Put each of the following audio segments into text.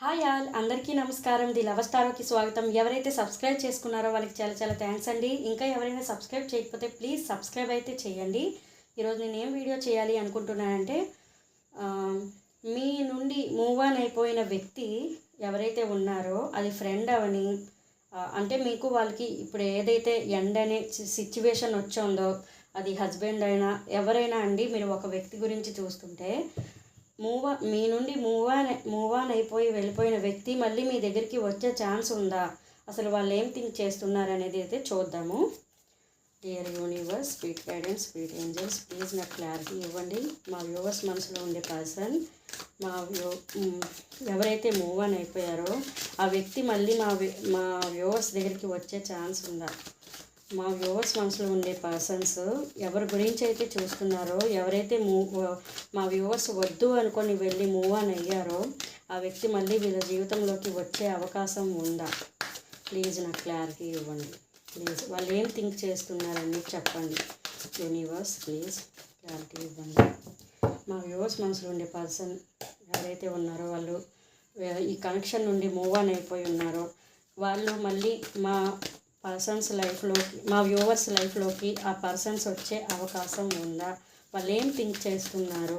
Hi all అందరికీ నమస్కారం. The love స్టారోకి స్వాగతం. ఎవరైతే సబ్స్క్రైబ్ చేసుకున్నారో వాళ్ళకి చాలా చాలా థ్యాంక్స్ అండి. ఇంకా ఎవరైనా సబ్స్క్రైబ్ చేయకపోతే ప్లీజ్ సబ్స్క్రైబ్ అయితే చేయండి. ఈరోజు నేను ఏం వీడియో చేయాలి అనుకుంటున్నానంటే మీ నుండి మూవ్ ఆన్ అయిపోయిన వ్యక్తి ఎవరైతే ఉన్నారో అది ఫ్రెండ్ అవని అంటే మీకు వాళ్ళకి ఇప్పుడు ఏదైతే ఎండ్ అనే సిచ్యువేషన్ వచ్చిందో అది హస్బెండ్ అయినా ఎవరైనా అండి మీరు ఒక వ్యక్తి గురించి చూస్తుంటే మూవ్ మీ నుండి మూవ్ ఆన్ మూవ్ ఆన్ అయిపోయి వెళ్ళిపోయిన వ్యక్తి మళ్ళీ మీ దగ్గరికి వచ్చే ఛాన్స్ ఉందా? అసలు వాళ్ళు ఏం థింక్ చేస్తున్నారు అనేది అయితే చూద్దాము. Dear universe speed guidance speed angels please నాకు క్లారిటీ ఇవ్వండి. మా వ్యూవర్స్ మనసులో ఉండే పర్సన్ మా వ్యూ ఎవరైతే మూవ్ ఆన్ అయిపోయారో ఆ వ్యక్తి మళ్ళీ మా మా వ్యూవర్స్ దగ్గరికి వచ్చే ఛాన్స్ ఉందా? మా వ్యూవర్స్ మనసులో ఉండే పర్సన్స్ ఎవరి గురించి అయితే చూస్తున్నారో ఎవరైతే మూవ్ మా వ్యూవర్స్ వద్దు అనుకొని వెళ్ళి మూవ్ ఆన్ అయ్యారో ఆ వ్యక్తి మళ్ళీ వీళ్ళ జీవితంలోకి వచ్చే అవకాశం ఉందా? ప్లీజ్ నాకు క్లారిటీ ఇవ్వండి. ప్లీజ్ వాళ్ళు ఏం థింక్ చేస్తున్నారని చెప్పండి. యూనివర్స్ ప్లీజ్ క్లారిటీ ఇవ్వండి. మా వ్యూవర్స్ మనసులో ఉండే పర్సన్ ఎవరైతే ఉన్నారో వాళ్ళు ఈ కనెక్షన్ నుండి మూవ్ ఆన్ అయిపోయి ఉన్నారో వాళ్ళు మళ్ళీ మా పర్సన్స్ లైఫ్లోకి మా వ్యూవర్స్ లైఫ్లోకి ఆ పర్సన్స్ వచ్చే అవకాశం ఉందా? వాళ్ళు ఏం థింక్ చేస్తున్నారు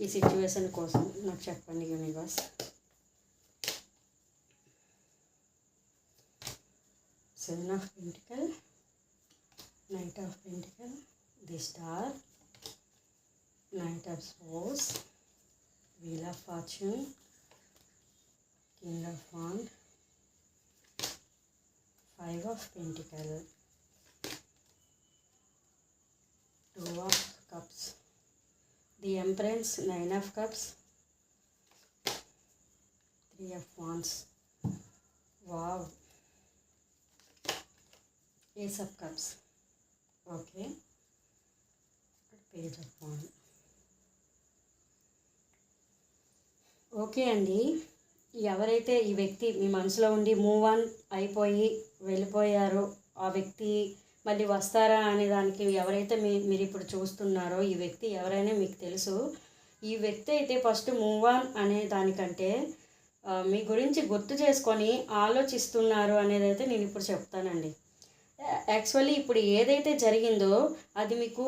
ఈ సిచ్యువేషన్ కోసం? నాకు చెప్పండి universe. Seven of pentacles knight of pentacles the star knight of swords wheel of fortune of pentacles two of cups the empress nine of cups three of wands wow ace of cups okay page of van okay అండి ఎవరైతే ఈ వ్యక్తి మీ మనసులో ఉండి move on అయిపోయి వెళ్ళిపోయారో. ఆ వ్యక్తి మళ్ళీ వస్తారా అనే దానికి ఎవరైతే మీ మీరు ఇప్పుడు చూస్తున్నారో ఈ వ్యక్తి ఎవరైనా మీకు తెలుసు. ఈ వ్యక్తి అయితే ఫస్ట్ మూవ్ ఆన్ అనే దానికంటే మీ గురించి గుర్తు చేసుకొని ఆలోచిస్తున్నారు అనేది అయితే నేను ఇప్పుడు చెప్తానండి. యాక్చువల్లీ ఇప్పుడు ఏదైతే జరిగిందో అది మీకు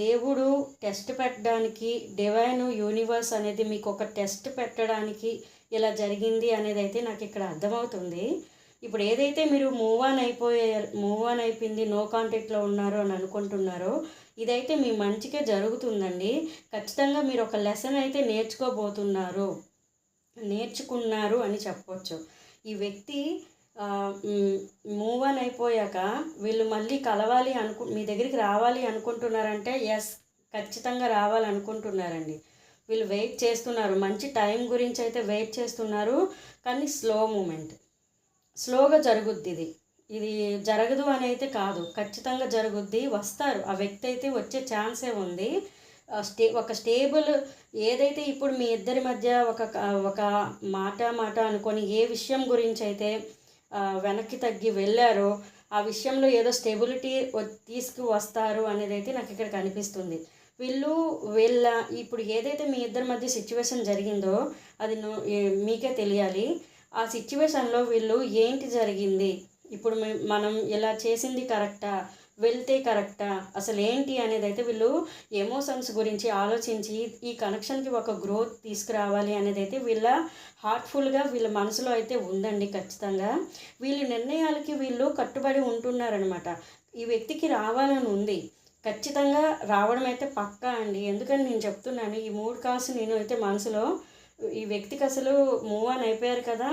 దేవుడు టెస్ట్ పెట్టడానికి డివైన్ యూనివర్స్ అనేది మీకు ఒక టెస్ట్ పెట్టడానికి ఇలా జరిగింది అనేది అయితే నాకు ఇక్కడ అర్థమవుతుంది. ఇప్పుడు ఏదైతే మీరు మూవ్ ఆన్ అయిపోయే మూవ్ ఆన్ అయిపోయింది నో కాంటాక్ట్లో ఉన్నారు అని అనుకుంటున్నారో ఇదైతే మీ మంచికే జరుగుతుందండి. ఖచ్చితంగా మీరు ఒక లెసన్ అయితే నేర్చుకోబోతున్నారు నేర్చుకున్నారు అని చెప్పొచ్చు. ఈ వ్యక్తి మూవ్ ఆన్ అయిపోయాక వీళ్ళు మళ్ళీ కలవాలి అనుకు మీ దగ్గరికి రావాలి అనుకుంటున్నారంటే ఎస్ ఖచ్చితంగా రావాలనుకుంటున్నారండి. వీళ్ళు వెయిట్ చేస్తున్నారు. మంచి టైం గురించి అయితే వెయిట్ చేస్తున్నారు. కానీ స్లో మూమెంట్ స్లోగా జరుగుద్ది ఇది. ఇది జరగదు అని అయితే కాదు. ఖచ్చితంగా జరుగుద్ది. వస్తారు. ఆ వ్యక్తి అయితే వచ్చే ఛాన్సే ఉంది. ఆ స్టే ఒక స్టేబుల్ ఏదైతే ఇప్పుడు మీ ఇద్దరి మధ్య ఒక ఒక మాట మాట అనుకొని ఏ విషయం గురించి అయితే వెనక్కి తగ్గి వెళ్ళారో ఆ విషయంలో ఏదో స్టెబిలిటీ తీసుకు వస్తారు అనేది అయితే నాకు ఇక్కడ కనిపిస్తుంది. వీళ్ళు వీళ్ళ ఇప్పుడు ఏదైతే మీ ఇద్దరి మధ్య సిచ్యువేషన్ జరిగిందో అది మీకే తెలియాలి. ఆ సిచ్యువేషన్లో వీళ్ళు ఏంటి జరిగింది? ఇప్పుడు మనం ఇలా చేసింది కరెక్టా? వెళ్తే కరెక్టా? అసలు ఏంటి అనేది అయితే వీళ్ళు ఎమోషన్స్ గురించి ఆలోచించి ఈ కనెక్షన్కి ఒక గ్రోత్ తీసుకురావాలి అనేది అయితే వీళ్ళ హార్ట్ఫుల్గా వీళ్ళ మనసులో అయితే ఉందండి ఖచ్చితంగా. వీళ్ళ నిర్ణయాలకి వీళ్ళు కట్టుబడి ఉంటున్నారనమాట ఈ వ్యక్తికి రావాలని ఉంది. ఖచ్చితంగా రావడం అయితే పక్కా అండి. ఎందుకని నేను చెప్తున్నాను ఈ మూడు కాసు నేను అయితే మనసులో ఈ వ్యక్తికి అసలు మూవ్ ఆన్ అయిపోయారు కదా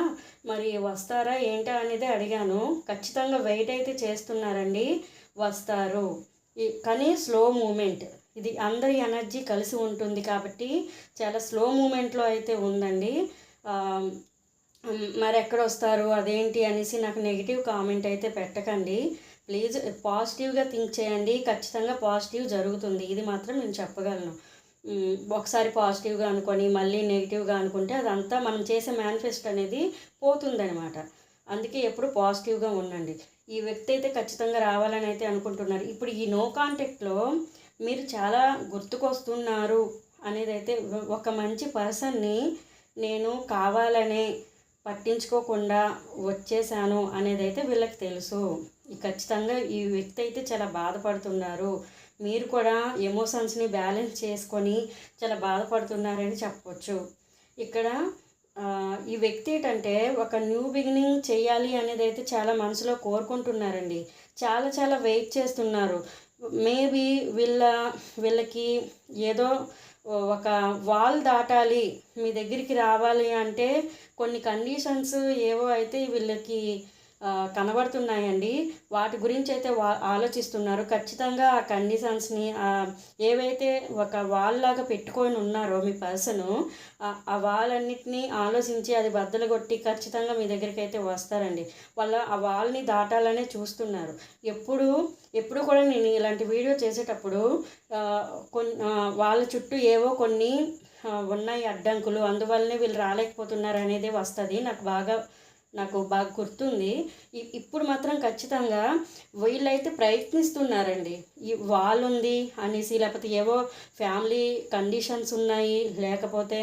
మరి వస్తారా ఏంటా అనేది అడిగాను. ఖచ్చితంగా వెయిట్ అయితే చేస్తున్నారండి వస్తారు. కానీ స్లో మూమెంట్ ఇది అందరి ఎనర్జీ కలిసి ఉంటుంది కాబట్టి చాలా స్లో మూమెంట్లో అయితే ఉందండి. మరి ఎక్కడ వస్తారు అదేంటి అనేసి నాకు నెగిటివ్ కామెంట్ అయితే పెట్టకండి. ప్లీజ్ పాజిటివ్గా థింక్ చేయండి ఖచ్చితంగా పాజిటివ్ జరుగుతుంది. ఇది మాత్రం నేను చెప్పగలను. ఒకసారి పాజిటివ్గా అనుకొని మళ్ళీ నెగిటివ్గా అనుకుంటే అదంతా మనం చేసే మేనిఫెస్ట్ అనేది పోతుందనమాట అందుకే ఎప్పుడు పాజిటివ్గా ఉండండి. ఈ వ్యక్తి అయితే ఖచ్చితంగా రావాలని అయితే అనుకుంటున్నారు. ఇప్పుడు ఈ నో కాంటాక్ట్లో మీరు చాలా గుర్తుకొస్తున్నారు అనేది అయితే ఒక మంచి పర్సన్ని నేను కావాలనే పట్టించుకోకుండా వచ్చేసాను అనేది అయితే వీళ్ళకి తెలుసు. ఖచ్చితంగా ఈ వ్యక్తి అయితే చాలా బాధపడుతున్నారు. మీరు కూడా ఎమోషన్స్ని బ్యాలెన్స్ చేసుకొని చాలా బాధపడుతున్నారని చెప్పవచ్చు ఇక్కడ ఈ వ్యక్తి ఏంటంటే ఒక న్యూ బిగినింగ్ చేయాలి అనేది అయితే చాలా మనసులో కోరుకుంటున్నారండి. చాలా చాలా వెయిట్ చేస్తున్నారు. మేబీ వీళ్ళ వీళ్ళకి ఏదో ఒక వాల్ దాటాలి మీ దగ్గరికి రావాలి అంటే కొన్ని కండిషన్స్ ఏవో అయితే వీళ్ళకి కనబడుతున్నాయండి. వాటి గురించి అయితే వా ఆలోచిస్తున్నారు. ఖచ్చితంగా ఆ కండిషన్స్ని ఏవైతే ఒక వాల్ లాగా పెట్టుకొని ఉన్నారో మీ పర్సను ఆ వాల్ అన్నిటినీ ఆలోచించి అది బద్దలు కొట్టి ఖచ్చితంగా మీ దగ్గరికి అయితే వస్తారండి. వాళ్ళ ఆ వాల్ని దాటాలనే చూస్తున్నారు. ఎప్పుడు ఎప్పుడు కూడా నేను ఇలాంటి వీడియో చేసేటప్పుడు కొన్ని వాళ్ళ చుట్టూ ఏవో కొన్ని ఉన్నాయి అడ్డంకులు. అందువల్లనే వీళ్ళు రాలేకపోతున్నారు అనేది వస్తుంది. నాకు బాగా నాకు బాగా గుర్తుంది. ఇప్పుడు మాత్రం ఖచ్చితంగా వీళ్ళైతే ప్రయత్నిస్తున్నారండి. ఈ వాల్ ఉంది అనేసి లేకపోతే ఏవో ఫ్యామిలీ కండిషన్స్ ఉన్నాయి లేకపోతే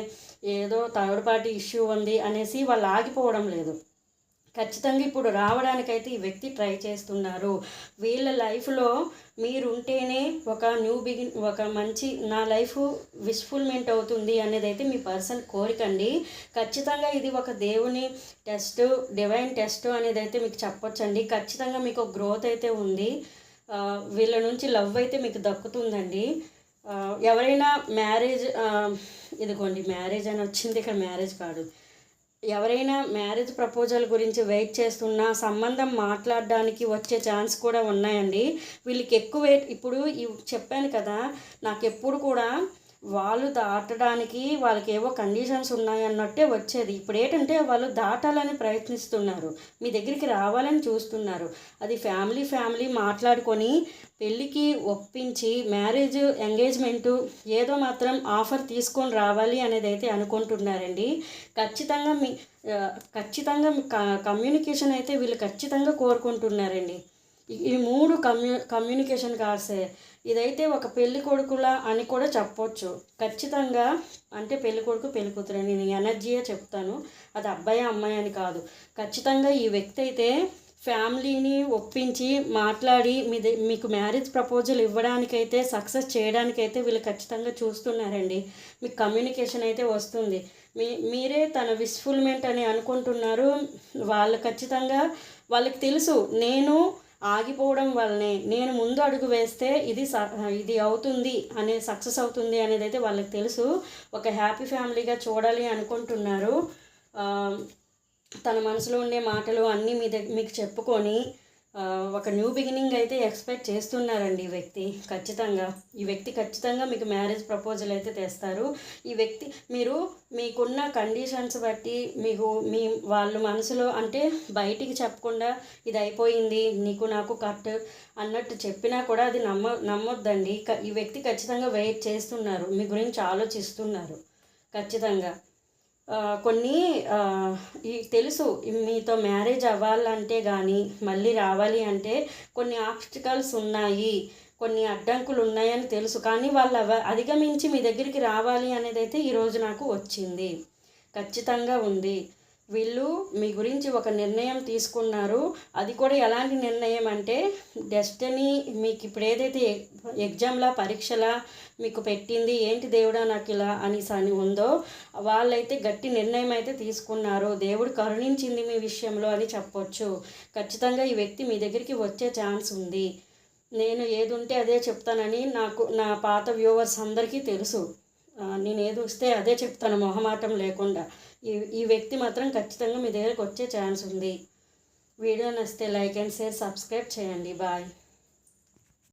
ఏదో థర్డ్ పార్టీ ఇష్యూ ఉంది అనేసి వాళ్ళు ఆగిపోవడం లేదు. ఖచ్చితంగా ఇప్పుడు రావడానికైతే ఈ వ్యక్తి ట్రై చేస్తున్నారు. వీళ్ళ లైఫ్లో మీరు ఉంటేనే ఒక న్యూ బిగిన్ ఒక మంచి నా లైఫ్ విష్ఫుల్మెంట్ అవుతుంది అనేది అయితే మీ పర్సన్ కోరికండి ఖచ్చితంగా ఇది ఒక దేవుని టెస్ట్ డివైన్ టెస్ట్ అనేది అయితే మీకు చెప్పొచ్చండి. ఖచ్చితంగా మీకు గ్రోత్ అయితే ఉంది. వీళ్ళ నుంచి లవ్ అయితే మీకు దక్కుతుందండి. ఎవరైనా మ్యారేజ్ ఇదిగోండి మ్యారేజ్ అని వచ్చింది. ఇక్కడ మ్యారేజ్ కాదు. ఎవరైనా మ్యారేజ్ ప్రపోజల్ గురించి వెయిట్ చేస్తున్నా సంబంధం మాట్లాడడానికి వచ్చే ఛాన్స్ కూడా ఉన్నాయండి. వీళ్ళకి ఎక్కువ వెయిట్ ఇప్పుడు చెప్పాను కదా నాకు ఎప్పుడు కూడా వాళ్ళు దాటడానికి వాళ్ళకి ఏవో కండిషన్స్ ఉన్నాయన్నట్టే వచ్చేది. ఇప్పుడు ఏంటంటే వాళ్ళు దాటాలని ప్రయత్నిస్తున్నారు. మీ దగ్గరికి రావాలని చూస్తున్నారు. అది ఫ్యామిలీ ఫ్యామిలీ మాట్లాడుకొని పెళ్ళికి ఒప్పించి మ్యారేజ్ ఎంగేజ్మెంటు ఏదో మాత్రం ఆఫర్ తీసుకొని రావాలి అనేది అయితే అనుకుంటున్నారండి. ఖచ్చితంగా మీ ఖచ్చితంగా కమ్యూనికేషన్ అయితే వీళ్ళు ఖచ్చితంగా కోరుకుంటున్నారండి. ఈ- మూడు కమ్యూ కమ్యూనికేషన్ కార్డ్సే ఇదైతే ఒక పెళ్ళి కొడుకులా అని కూడా చెప్పొచ్చు. ఖచ్చితంగా అంటే పెళ్ళి కొడుకు పెళ్ళి కూతురు నేను ఎనర్జీయే చెప్తాను. అది అబ్బాయి అమ్మాయి అని కాదు. ఖచ్చితంగా ఈ వ్యక్తి అయితే ఫ్యామిలీని ఒప్పించి మాట్లాడి మీ మీకు మ్యారేజ్ ప్రపోజల్ ఇవ్వడానికైతే సక్సెస్ చేయడానికైతే వీళ్ళు ఖచ్చితంగా చూస్తున్నారండి. మీకు కమ్యూనికేషన్ అయితే వస్తుంది. మీ మీరే తన విస్ఫుల్మెంట్ అని అనుకుంటున్నారు. వాళ్ళు ఖచ్చితంగా వాళ్ళకి తెలుసు నేను ఆగిపోవడం వల్లనే నేను ముందు అడుగు వేస్తే ఇది స- ఇది అవుతుంది అనే సక్సెస్ అవుతుంది అనేది అయితే వాళ్ళకి తెలుసు. ఒక హ్యాపీ ఫ్యామిలీగా చూడాలి అనుకుంటున్నారు. తన మనసులో ఉండే మాటలు అన్నీ మీ దగ్గర మీకు చెప్పుకొని ఒక న్యూ బిగినింగ్ అయితే ఎక్స్పెక్ట్ చేస్తున్నారండి ఈ వ్యక్తి ఖచ్చితంగా. ఈ వ్యక్తి ఖచ్చితంగా మీకు మ్యారేజ్ ప్రపోజల్ అయితే తెస్తారు. ఈ వ్యక్తి మీరు మీకున్న కండిషన్స్ బట్టి మీకు మీ వాళ్ళ మనసులో అంటే బయటికి చెప్పకుండా ఇది అయిపోయింది నీకు నాకు కట్ అన్నట్టు చెప్పినా కూడా అది నమ్మ నమ్మొద్దండి. క- ఈ వ్యక్తి ఖచ్చితంగా వెయిట్ చేస్తున్నారు. మీ గురించి ఆలోచిస్తున్నారు. ఖచ్చితంగా. కొన్ని ఈ తెలుసు మీతో మ్యారేజ్ అవ్వాలంటే కానీ మళ్ళీ రావాలి అంటే కొన్ని ఆబ్స్టికల్స్ ఉన్నాయి కొన్ని అడ్డంకులు ఉన్నాయని తెలుసు. కానీ వాళ్ళు అవ అధిగమించి మీ దగ్గరికి రావాలి అనేది అయితే ఈరోజు నాకు వచ్చింది. ఖచ్చితంగా ఉంది. వీళ్ళు మీ గురించి ఒక నిర్ణయం తీసుకున్నారు. అది కూడా ఎలాంటి నిర్ణయం అంటే డెస్టినీ మీకు ఇప్పుడు ఏదైతే ఎగ్జామ్లా పరీక్షలా మీకు పెట్టింది ఏంటి దేవుడా నాకు ఇలా అనేసి అని ఉందో వాళ్ళైతే గట్టి నిర్ణయం అయితే తీసుకున్నారు. దేవుడు కరుణించింది మీ విషయంలో అని చెప్పొచ్చు. ఖచ్చితంగా ఈ వ్యక్తి మీ దగ్గరికి వచ్చే ఛాన్స్ ఉంది. నేను ఏది ఉంటే అదే చెప్తానని నాకు నా పాత వ్యూవర్స్ అందరికీ తెలుసు. నేను ఏది వస్తే అదే చెప్తాను మొహమాటం లేకుండా. ఈ ఈ వ్యక్తి మాత్రం ఖచ్చితంగా మీ దగ్గరకు వచ్చే ఛాన్స్ ఉంది. వీడియో నచ్చితే లైక్ అండ్ షేర్ సబ్స్క్రైబ్ చేయండి. బాయ్.